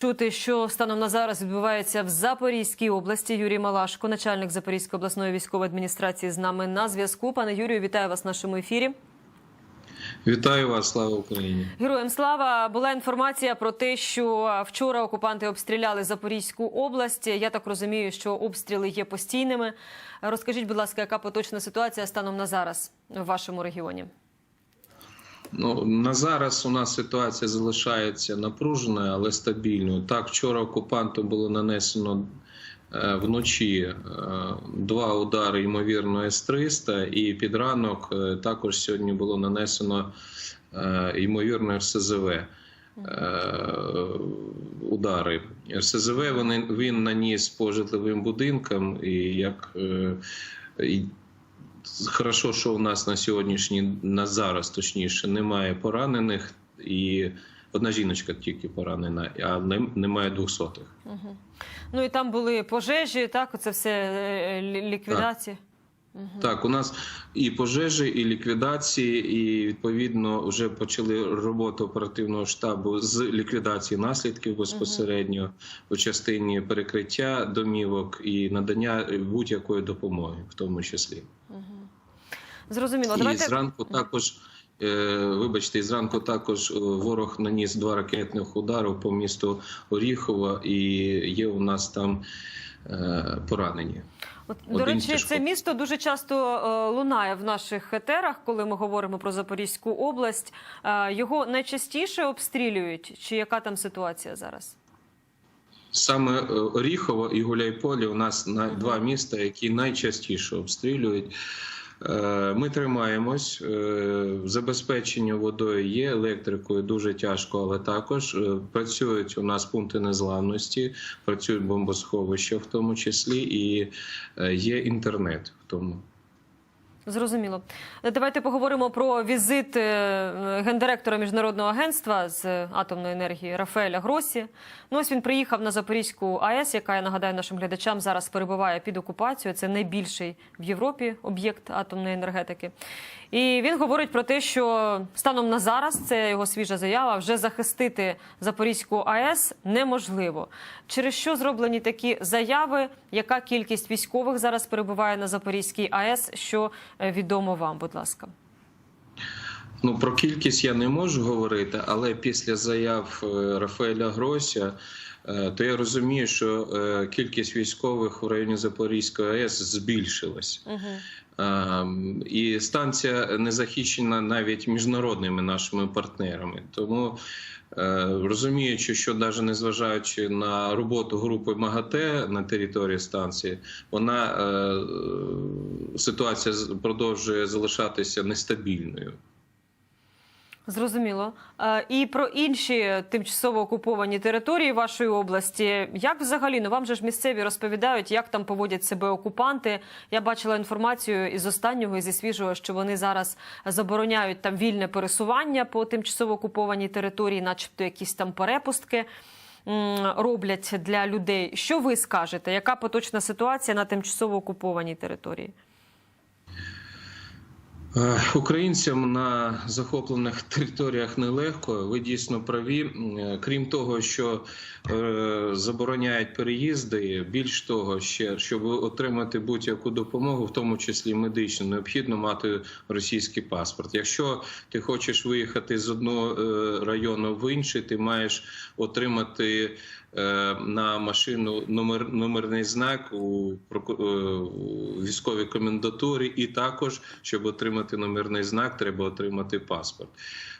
Чути, що станом на зараз відбувається в Запорізькій області. Юрій Малашко, начальник Запорізької обласної військової адміністрації, з нами на зв'язку. Пане Юрію, вітаю вас в нашому ефірі. Вітаю вас, слава Україні. Героям слава була інформація про те, що вчора окупанти обстріляли Запорізьку область. Я так розумію, що обстріли є постійними. Розкажіть, будь ласка, яка поточна ситуація станом на зараз в вашому регіоні? Ну на зараз у нас ситуація залишається напруженою, але стабільною. Так, вчора окупантам було нанесено е, вночі е, два удари, ймовірно, С-300, і під ранок е, також сьогодні було нанесено ймовірно РСЗВ. Удари РСЗВ вони він наніс по житловим будинкам, і як Хорошо, що у нас на сьогоднішній на зараз точніше немає поранених, і одна жіночка тільки поранена, а не- немає двохсотих. Ну і там були пожежі, так це все ліквідація. ліквідації. Так, у нас і пожежі, і ліквідації, і відповідно вже почали роботу оперативного штабу з ліквідації наслідків безпосередньо у частині перекриття домівок і надання будь-якої допомоги, в тому числі. Зрозуміло. І Давайте зранку також, е, вибачте, зранку також е, ворог наніс два ракетних ударів по місту Оріхова, і є у нас там поранені. От, Один до речі, тяжко. це місто дуже часто е, лунає в наших етерах, коли ми говоримо про Запорізьку область. Е, його найчастіше обстрілюють. Чи яка там ситуація зараз? Саме е, Оріхово і Гуляйполі у нас на два міста, які найчастіше обстрілюють. Е, Ми тримаємось. е, Забезпечення водою є, електрикою дуже тяжко, але також е, працюють у нас пункти незламності, працюють бомбосховища в тому числі, і є інтернет в тому. Зрозуміло. Давайте поговоримо про візит е, гендиректора міжнародного агентства з атомної енергії Рафаеля Гросі. Ну ось він приїхав на Запорізьку АЕС, яка я нагадаю нашим глядачам зараз перебуває під окупацією. Це найбільший в Європі об'єкт атомної енергетики. І він говорить про те, що станом на зараз це його свіжа заява. Вже захистити Запорізьку АЕС неможливо. Через що зроблені такі заяви? Яка кількість військових зараз перебуває на Запорізькій АЕС? Що е, відомо вам, будь ласка? Ну про кількість я не можу говорити, але після заяв е, Рафаеля Грося, е, то я розумію, що е, кількість військових в районі Запорізької АЕС збільшилась. Ем, І станція не захищена навіть міжнародними нашими партнерами. Тому розуміючи, що навіть незважаючи на роботу групи МАГАТЕ на території станції, вона ситуація продовжує залишатися нестабільною. Зрозуміло. Е, І про інші тимчасово окуповані території вашої області. Як взагалі ну вам же ж місцеві розповідають, як там поводять себе окупанти? Я бачила інформацію із останнього і зі свіжого, що вони зараз забороняють там вільне пересування по тимчасово окупованій території, начебто якісь там перепустки. Роблять для людей. Що ви скажете? Яка поточна ситуація на тимчасово окупованій території? Е, Українцям на захоплених територіях нелегко. Ви дійсно праві. Е, Крім того, що е, забороняють переїзди, більш того, ще щоб отримати будь-яку допомогу, в тому числі медичну, необхідно мати російський паспорт. Якщо ти хочеш виїхати з одного району в інший, ти маєш отримати на машину номер номерний знак у, у військовій комендатурі, і також, щоб отримати номерний знак, треба отримати паспорт.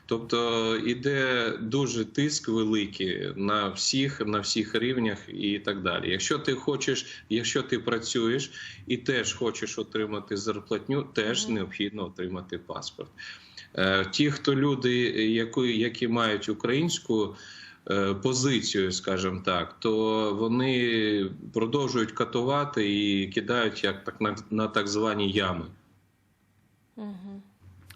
Тобто іде дуже тиск великий на всіх, на всіх рівнях і так далі. Якщо ти хочеш, якщо ти працюєш і теж хочеш отримати зарплатню, теж необхідно отримати паспорт. Е, Ті, хто люди, які, які мають українську е, позицію, скажімо так, то вони продовжують катувати і кидають як так на, на так звані ями.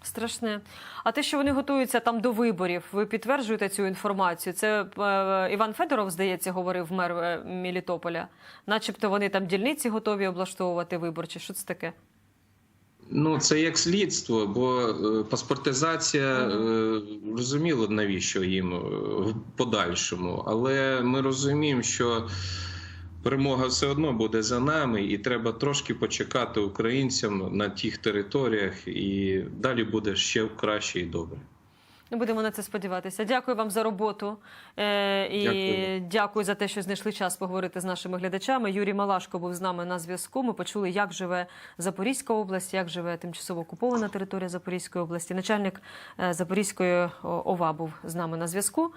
Страшне. А те, що вони готуються там до виборів, ви підтверджуєте цю інформацію? Це е, Іван Федоров, здається, говорив мер е, Мелітополя. Начебто вони там дільниці готові облаштовувати виборчі. Що це таке? Ну, це як слідство, бо е, паспортизація е, розуміло, навіщо їм в подальшому. Але ми розуміємо, що перемога все одно буде за нами, і треба трошки почекати українцям на тих територіях, і далі буде ще краще і добре. Ну, Будемо на це сподіватися. Дякую вам за роботу е, і Дякую. дякую за те, що знайшли час поговорити з нашими глядачами. Юрій Малашко був з нами на зв'язку. Ми почули, як живе Запорізька область, як живе тимчасово окупована територія Запорізької області. Начальник е, Запорізької ОВА був з нами на зв'язку.